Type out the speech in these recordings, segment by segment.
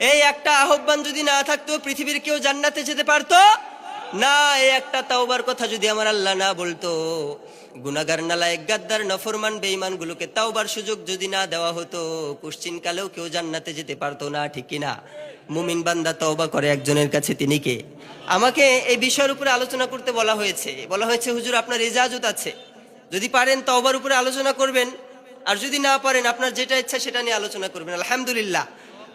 এই একটা আহ্বান যদি না থাকতো, পৃথিবীর কেউ জান্নাতে যেতে পারতো? না, এই একটা তাওবার কথা যদি আমার আল্লাহ না বলতো গুনাগার নালায় গাদ্দার, নফরমান বেঈমান গুলোকে তাওবার সুযোগ যদি না দেওয়া হতো কুশ্চিন কালেও কেউ জান্নাতে যেতে পারতো না, ঠিক কিনা মুমিন বান্দা তওবা করে একজনের কাছে তিনি কে? আমাকে এই বিষয়ের উপরে আলোচনা করতে বলা হয়েছে। বলা হয়েছে, হুজুর, আপনার ইজাজত আছে। যদি পারেন তওবার উপরে আলোচনা করবেন, আর যদি না পারেন, আপনার যেটা ইচ্ছা সেটা নিয়ে আলোচনা করবেন। আলহামদুলিল্লাহ।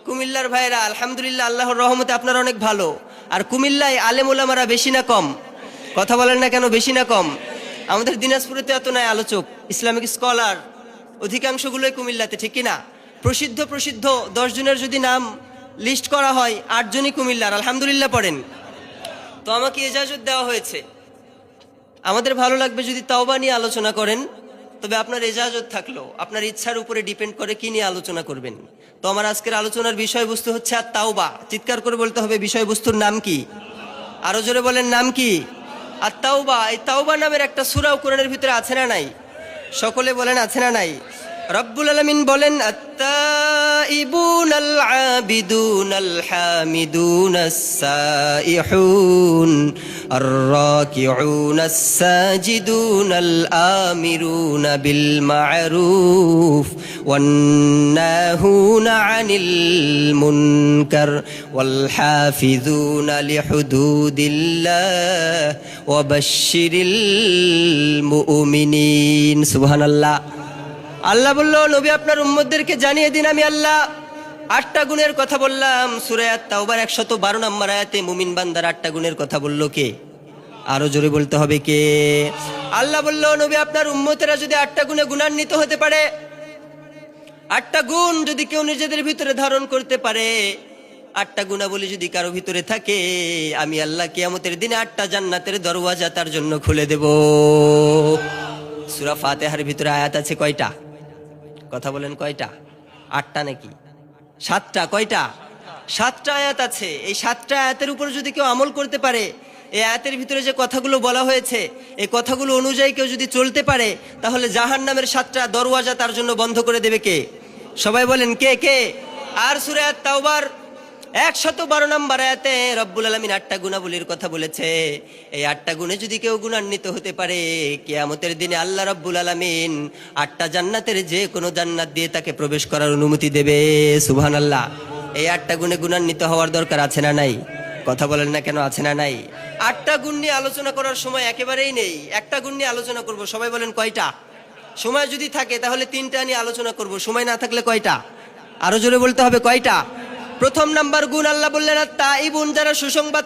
কুমিল্লার ভাইরা, আলহামদুলিল্লাহ আল্লাহর রহমতে আপনার অনেক ভালো। আর কুমিল্লায় আলেম ওলামারা বেশি না কম? কথা বলেন না কেন, বেশি না কম? আমাদের দিনাজপুরে তো এত নাই আলোচক, ইসলামিক স্কলার, অধিকাংশগুলোই কুমিল্লাতে, ঠিক না প্রসিদ্ধ প্রসিদ্ধ, দশ জনের যদি নাম লিস্ট করা হয় আটজনই কুমিল্লার, আলহামদুলিল্লাহ পড়েন। তো আমাকে এজাজত দেওয়া হয়েছে। আমাদের ভালো লাগবে যদি তাওবা নিয়ে আলোচনা করেন। তবে আপনার এজাজত থাকল। আপনার ইচ্ছার উপরে ডিপেন্ড করে কি নিয়ে আলোচনা করবেন। তো আমার আজকের আলোচনার বিষয়বস্তু হচ্ছে আর তাওবা। চিৎকার করে বলতে হবে বিষয়বস্তুর নাম কি? আরও জোরে বলেন, নাম কি? আর তাওবা। এই তাওবা নামের একটা সুরাও কোরআনের ভিতরে আছে না নাই? সকলে বলেন, আছে না নাই? রব্বুল আলমিন বলেন التائبون العابدون الحامدون السائحون الراكعون الساجدون الآمرون بالمعروف والناهون عن المنكر والحافظون لحدود الله وبشر المؤمنين سبحان الله আল্লাহ বলল, নবী আপনার উম্মতদেরকে জানিয়ে দিন, আমি আল্লাহ আটটা গুণের কথা বললাম। সুরায়াত তাওবার একশত বারো নম্বর আয়াতে মুমিন বান্দার আটটা গুণের কথা বলল কে? আরও জোরে বলতে হবে কে? আল্লাহ বলল, নবী আপনার উম্মতেরা যদি আটটা গুণে গুণান্বিত হতে পারে, আটটা গুণ যদি কেউ নিজেদের ভিতরে ধারণ করতে পারে, আটটা গুণাবলী যদি কারও ভিতরে থাকে, আমি আল্লাহ কিয়ামতের দিনে আটটা জান্নাতের দরওয়াজা তার জন্য খুলে দেব। সুরা ফাতেহার ভিতরে আয়াত আছে কয়টা? কথা বলেন কয়টা? আটটা নাকি? সাতটা, কয়টা? সাতটা আয়াত আছে। এই সাতটা আয়াতের উপর যদি কেউ আমল করতে পারে, এই আয়াতের ভিতরে যে কথাগুলো বলা হয়েছে, এই কথাগুলো অনুযায়ী কেউ যদি চলতে পারে, তাহলে জাহান নামের সাতটা দরওয়াজা তার জন্য বন্ধ করে দেবে কে? সবাই বলেন, কে কে? আর সুরায়াত তাওবার একশত বারো নম্বর আয়াতে রব্বুল আলমিন আটটা গুণাবলীর কথা বলেছে। এই আটটা গুণে যদি কেউ গুণান্বিত হতে পারে, কেয়ামতের দিনে আল্লাহ রব্বুল আলমিন আটটা জান্নাতের যে কোনো জান্নাত দিয়ে তাকে প্রবেশ করার অনুমতি দেবে। সুবহান আল্লাহ এই আটটা গুণে গুণান্বিত হওয়ার দরকার আছে না নাই? কথা বলেন না কেন, আছে না নাই? আটটা গুণ নিয়ে আলোচনা করার সময় একেবারেই নেই। একটা গুণ নিয়ে আলোচনা করব, সবাই বলেন কয়টা? সময় যদি থাকে তাহলে তিনটা নিয়ে আলোচনা করব, সময় না থাকলে কয়টা? আরও জোরে বলতে হবে, কয়টা? প্রথম নাম্বার গুণ আল্লাহ বললেন তাইবুন, যারা সুসংবাদ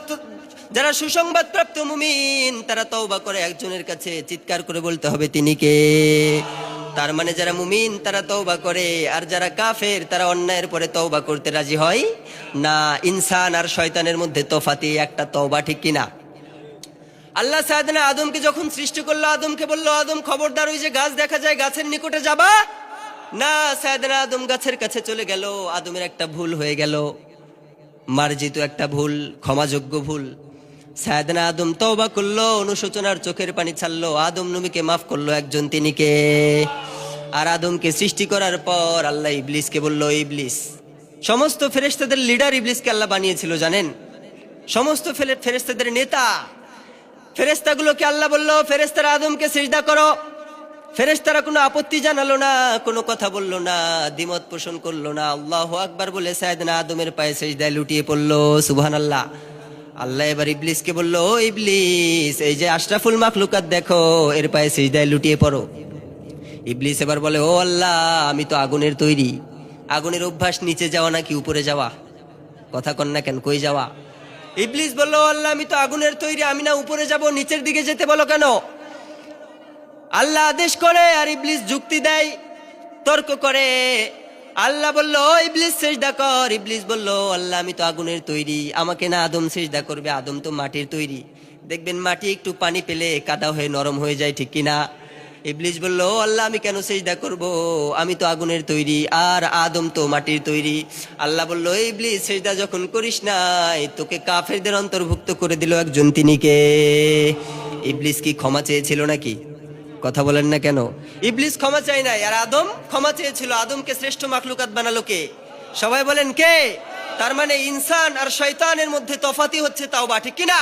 যারা সুসংবাদ প্রাপ্ত মুমিন, তারা তওবা করে একজনের কাছে চিৎকার করে বলতে হবে তিনি কে? তার মানে যারা মুমিন, তারা তওবা করে, আর যারা কাফের, তারা অন্যায়ের পরে তওবা করতে রাজি হয় না। ইনসান আর শয়তানের মধ্যে তফাতি, একটা তওবা ঠিক কিনা? আল্লাহ সাহাদিনা আদমকে যখন সৃষ্টি করল, আদমকে বলল, আদম, খবরদার, ওই যে গাছ দেখা যায়, গাছের নিকটে যাবা না সায়দানা আদম গাছের কাছে চলে গেল। আদমের একটা ভুল হয়ে গেল। মার্জিত একটা ভুল, ক্ষমাযোগ্য ভুল। সায়দানা আদম তওবা করল, অনুশোচনার চোখের পানি ছাড়লো। আদম নবীকে মাফ করল একজন তিনি কে আর আদমকে সৃষ্টি করার পর আল্লাহ ইবলিসকে বলল, ইবলিস, সমস্ত ফেরেশতাদের লিডার ইবলিসকে আল্লাহ বানিয়েছিল, জানেন? সমস্ত ফেরেশতাদের নেতা। ফেরেশতাগুলোকে আল্লাহ বলল, ফেরেশতারা, আদমকে সিজদা করো। ফেরেশতারা কোনো আপত্তি জানালো না, কোনো কথা বলল না, দ্বিমত পোষণ করল না। আল্লাহ আকবার বলে সায়দনা আদমের পায়ে সেজদায় লুটিয়ে পড়ল সুবহান আল্লাহ আল্লাহ এবার ইবলিসকে বলল, "ও ইবলিস, এই যে আশরাফুল মাখলুকাত দেখো, এর পায়ে সেজদায় লুটিয়ে পড়ো। ইবলিস এবার বলে, ও আল্লাহ, আমি তো আগুনের তৈরি। আগুনের অভ্যাস নিচে যাওয়া নাকি উপরে যাওয়া? কথা কন না কেন, কই যাওয়া? ইবলিস বলল আল্লাহ, আমি তো আগুনের তৈরি, আমি না উপরে যাব, নিচের দিকে যেতে বলো কেন? আল্লাহ আদেশ করে আর ইবলিস যুক্তি দেয়, তর্ক করে। আল্লাহ বলল, "ও ইবলিস, সেজদা কর। ইবলিস বলল, আল্লাহ, আমি তো আগুনের তৈরি। আমাকে না আদম সেজদা করবে, আদম তো মাটির তৈরি। দেখবেন মাটি একটু পানি পেলে কাদা হয়ে, নরম হয়ে যায়, ঠিক কিনা? ইবলিস বলল, "ও আল্লাহ, আমি কেন সেজদা করব? আমি তো আগুনের তৈরি, আর আদম তো মাটির তৈরি। আল্লাহ বলল "ও ইবলিস, সেজদা যখন করিস নাই, তোকে কাফেরদের অন্তর্ভুক্ত করে দিল একজন তিনি কে ইবলিস কি ক্ষমা চেয়েছিল নাকি? কথা বলেন না কেন? ইবলিস ক্ষমা চাই নাই, আর আদম ক্ষমা চেয়েছিল, আদমকে শ্রেষ্ঠ মাখলুকাত বানালো কে? সবাই বলেন কে? তার মানে ইনসান আর শয়তানের মধ্যে তফাতি হচ্ছে তাও বা ঠিক কিনা?